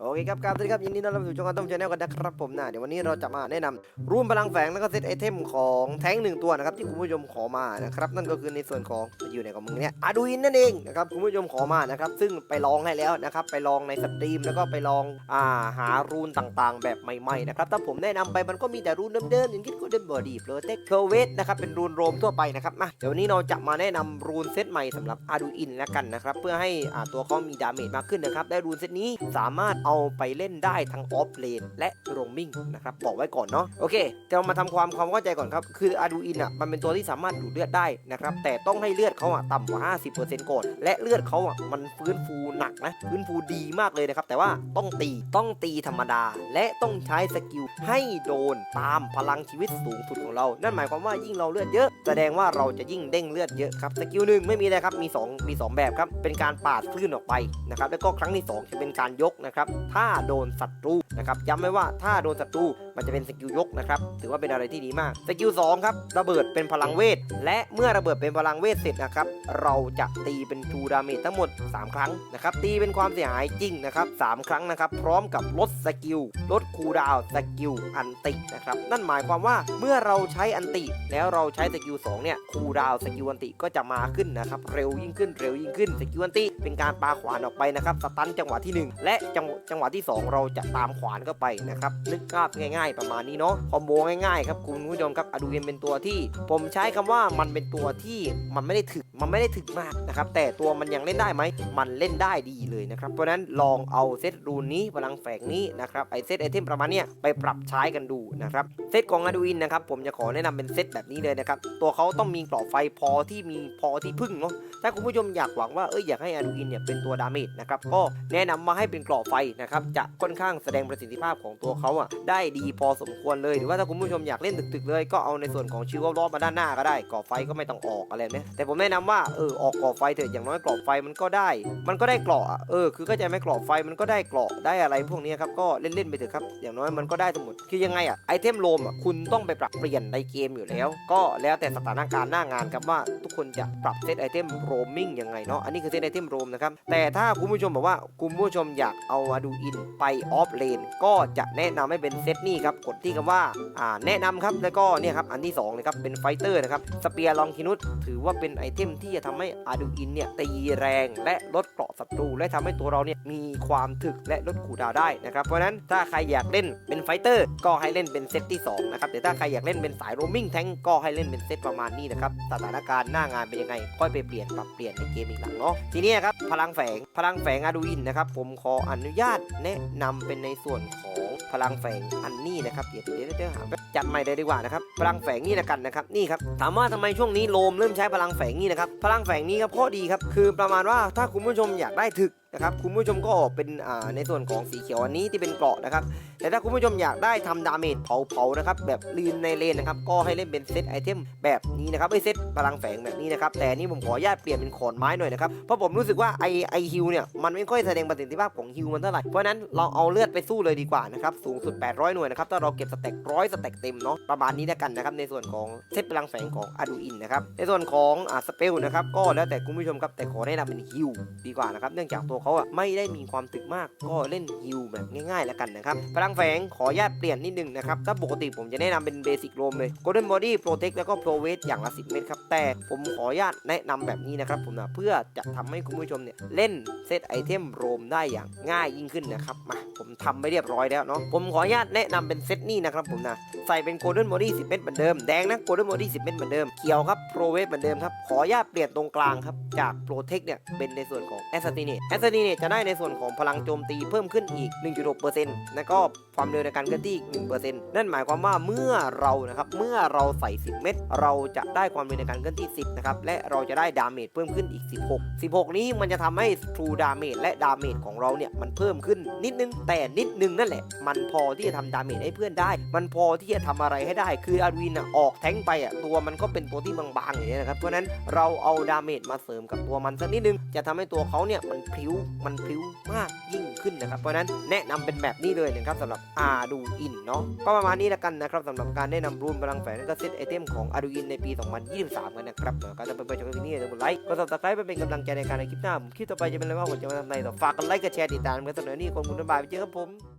โอเคครับครับสวัสดีครับยินดีต้อนรับสู่ช่องอัตอมชาแนลกันนะครับผมนะเดี๋ยววันนี้เราจะมาแนะนำรูมพลังแฝงแล้วก็เซตไอเทมของแท้งหนึ่งตัวนะครับที่คุณผู้ชมขอมานะครับนั่นก็คือในส่วนของอยู่ในของมึงเนี่ยอาดูอินนั่นเองนะครับคุณผู้ชมขอมานะครับซึ่งไปลองให้แล้วนะครับไปลองในสตรีมแล้วก็ไปลองอ่าหารูนต่างๆ แบบใหม่ๆนะครับถ้าผมแนะนำไปมันก็มีแต่รูนเดิมๆอย่างที่กูเดิมบอดี้โปรเทคเพลเวสนะครับเป็นรูนโรมทั่วไปนะครับมาเดี๋ยววันนี้เราจะมาแนะนำรูนเซตใหม่สำหรับอาดูอินแล้วกันนะครับเพื่อให้อ่าตัวเขามีดาเมจมากขึ้นนะครับได้รูนเซตนี้สามารถเอาไปเล่นได้ทั้งออฟเลนและโรมมิ่งนะครับบอกไว้ก่อนเนาะโอเคจะามาทำความความเข้าใจก่อนครับคืออาดูอินอะมันเป็นตัวที่สามารถดูดเลือดได้นะครับแต่ต้องให้เลือดเขาอะต่ำกว่า 50%ก่อนและเลือดเขาอะมันฟื้นฟูหนักนะฟื้นฟูดีมากเลยนะครับแต่ว่าต้องตีต้องตีธรรมดา และต้องใช้สกิลให้โดนตามพลังชีวิตสูงสุดของเรา นั่นหมายความว่ายิ่งเราเลือดเยอะแสดงว่าเราจะยิ่งเด้งเลือดเยอะครับสกิลหนึ่งไม่มีอะไรครับมีสองมีสองแบบครับเป็นการปาดคลื่นออกไปนะครับแล้วก็ครั้งที่สองจะเป็นการยกนะครับถ้าโดนศัตรูนะครับย้ำไว้ว่าถ้าโดนศัตรู มันจะเป็นสกิลยกนะครับ ถือว่าเป็นอะไรที่ดีมาก สกิลสองครับ ระเบิดเป็นพลังเวท และเมื่อระเบิดเป็นพลังเวทเสร็จนะครับ เราจะตีเป็นทูดาเมจทั้งหมด 3 ครั้งนะครับ ตีเป็นความเสียหายจริงนะครับสามครั้งนะครับ พร้อมกับลดสกิล ลดคูดาวสกิลอันตินะครับ นั่นหมายความว่าเมื่อเราใช้อันติ แล้วเราใช้สกิล2เนี่ยคูดาวสกิลอันติก็จะมาขึ้นนะครับ เร็วยิ่งขึ้น เร็วยิ่งขึ้น สกิลอันติเป็นการปาขวานออกไปนะครับ สตันจังหวะที่หนึ่งและจังหวะที่สองเราจะตามขวานเข้าไปนะครับ นึกภาพง่ายๆ ประมาณนี้เนาะคอมโบง่ายๆครับคุณผู้ชมครับอดูเอ็นเป็นตัวที่ ผมใช้คำว่ามันเป็นตัวที่มันไม่ได้ถึกมันไม่ได้ถึกมากนะครับแต่ตัวมันยังเล่นได้ไหมมันเล่นได้ดีเลยนะครับเพราะฉะนั้นลองเอาเซตรูนนี้พลังแฝงนี้นะครับไอเซตไอเทมประมาณเนี้ยไปปรับใช้กันดูนะครับเซตของอดูอินนะครับผมจะขอแนะนำเป็นเซตแบบนี้เลยนะครับตัวเขาต้องมีกรอบไฟพอที่มีพอที่พึ่งเนาะถ้าคุณผู้ชมอยากหวังว่าเอ้ยอยากให้อดูอินเนี่ยเป็นตัวดาเมจนะครับก็แนะนำมาให้เป็นกรอบไฟนะครับจะค่อนข้างแสดงประสิทธิภาพของตัวเขาอะได้ดีพอสมควรเลย หรือว่าถ้าคุณผู้ชมอยากเล่นตึกๆเลย ก็เอาในส่วนของชิวรอบมาด้านหน้าก็ได้กรอบไฟก็ไม่ต้องออกอะไรเนี่ยแต่ผมแนะนำว่าเออออกกรอบไฟเถอะอย่างน้อยกรอบไฟมันก็ได้ มันก็ได้เกราะอะเออคือเข้าใจไหมกรอบไฟมันก็ได้เกราะได้อะไรพวกนี้ครับก็เล่นๆไปเถอะครับอย่างน้อยมันก็ได้ทั้งหมดคือยังไงอะไอเทมโลมอะคุณต้องไปปรับเปลี่ยนในเกมอยู่แล้ว ก็แล้วแต่สถานการณ์หน้างานครับว่าทุกคนจะปรับเซตไอเทมโรมมิ่งยังไงเนาะอันนี้คือเซตไอเทมโรมนะครับแต่ถ้าคุณผู้ชมบอกว่าคุณผู้ชมอยากเอามาดูอินไปออฟเลนก็จะแนะนำให้เป็นเซตนี้ครับกดที่คำว่าอ่าแนะนำครับแล้วก็เนี่ยครับอันที่สองนะครับเป็นไฟเตอร์นะครับสเปียร์ลองคินุสถือว่าเป็นไอเทมที่จะทำให้อาดูอินเนี่ยตีแรงและลดเกราะศัตรูและทำให้ตัวเราเนี่ยมีความถึกและลดคูลดาวได้นะครับเพราะฉะนั้นถ้าใครอยากเล่นเป็นไฟเตอร์ก็ให้เล่นเป็นเซตที่สองนะครับแต่ถ้าใครอยากเล่นเป็นสายโรมิงแทงก็ให้เล่นเป็นเซตประมาณนี้นะครับสถานการณ์หน้างานเป็นยังไง ค่อยไปเปลี่ยนปรับเปลี่ยนในเกมอีกหลังเนาะทีนี้ครับพลังแฝงพลังแฝงอาดูอินนะครับผมขออนุญาตแนะนำเป็นในส่วนของ พลังแฝงอันนี้นะครับเดี๋ยวเดี๋ยวเดี๋ยวหาจัดใหม่เลยดีกว่านะครับพลังแฝงนี่ละกันนะครับนี่ครับถามว่าทำไมช่วงนี้โลมเริ่มใช้พลังแฝงนี่นะครับพลังแฝงนี้ครับข้อดีครับคือประมาณว่าถ้าคุณผู้ชมอยากได้ถึกนะครับคุณผู้ชมก็ออกเป็นในส่วนของสีเขียวอันนี้ที่เป็นเกราะนะครับแต่ถ้าคุณผู้ชมอยากได้ทำดาเมจเผาๆนะครับแบบลีนในเลนนะครับก็ให้เล่นเป็นเซตไอเทมแบบนี้นะครับไอเซตพลังแฝงแบบนี้นะครับแต่นี่ผมขออนุญาตเปลี่ยนเป็นขอนไม้หน่อยนะครับเพราะผมรู้สึกว่าไอไอฮิวเนี่ยมันไม่ค่อยแสดงประสิทธิภาพของฮิวมันเท่าไหร่เพราะนั้นเราเอาเลือดไปสู้เลยดีกว่านะครับสูงสุด 800 หน่วยนะครับถ้าเราเก็บสเต็กร้อยสเต็กเต็มเนาะประมาณนี้แล้วกันนะครับในส่วนของเซตพลังแฝงของอาดูอินนะครับในส่วนของอ่าสเปลนะครับก็แล้วแต่คุณผู้ชมครับแต่ขอแนะนำเป็นฮิวดีกว่านะครับเนื่องจากตัวเขาอะไม่ได้มีความถึกมากก็เล่นฮิวแบบง่ายๆแล้วกันนะครับพลังแฝงขออนุญาตเปลี่ยนนิดนึงนะครับถ้าปกติผมจะแนะนำเป็นเบสิกโรมเลย Golden Body Protect แล้วก็ Pro Weight อย่างละ 10 เม็ดครับ แต่ผมขออนุญาตแนะนำแบบนี้นะครับผมนะเพื่อจะทำให้คุณผู้ชมเนี่ยเล่นเซตไอเทมโรมได้อย่างง่ายยิ่งขึ้นนะครับมาผมทำไปเรียบร้อยแล้วเนาะผมขออนุญาตแนะนำเป็นเซตนี้นะครับผมนะใส่เป็น Golden Body 10 เม็ดเหมือนเดิมแดงนะ Golden Body 10 เม็ดเหมือนเดิมเขียวครับ Pro Weight เหมือนเดิมครับขออนุญาตเปลี่ยนตรงกลางครับจาก Protect เนี่ยเป็นในส่วนของ Assassinate Assassinate จะได้ในส่วนของพลังโจมตีเพิ่มขึ้นอีก 1.6%แล้วก็ความเร็วในการเคลื่อนที่อีก 1%นั่นหมายความว่าเมื่อเรานะครับเมื่อเราใส่ 10 เม็ดเราจะได้ความเร็วในการเคลื่อนที่ 10 นะครับ และเราจะได้ดาเมจเพิ่มขึ้นอีก 16 16 นี้มันจะทำให้ True Damage และดาเมจของเราเนี่ยมันเพิ่มขึ้นนิดนึงแต่นิดนึงนั่นแหละ มันพอที่จะทำดาเมจให้เพื่อนได้ มันพอที่จะทำอะไรให้ได้ คืออาร์วินอะออกแท้งไปอะตัวมันก็เป็นตัวที่บางๆอย่างนี้นะครับเพราะนั้นเราเอาดาเมจมาเสริมกับตัวมันสักนิดนึงจะทำให้ตัวเขาเนี่ยมันพลิ้วมันพลิ้วมากยิ่งขึ้นนะครับ เพราะนั้นแนะนำเป็นแบบนี้เลยนะครับสำหรับ Arduino เนาะก็ประมาณนี้ละกันนะครับสำหรับการแนะนำรูนพลังแฝงและก็เซตไอเทมของ Arduino ในปี 2023 กันนะครับก็จะเป็นไปจากที่นี่อย่าลืมกดไลค์กด subscribe เพื่อเป็นกำลังใจในการในคลิปหน้าผมคลิปต่อไปจะเป็นอะไรบ้างผมจะมาทำอะไรต่อฝากกดไลค์กดแชร์ติดตามกันเสนอนี่คนคุณบ๊ายบายไปเจอครับผม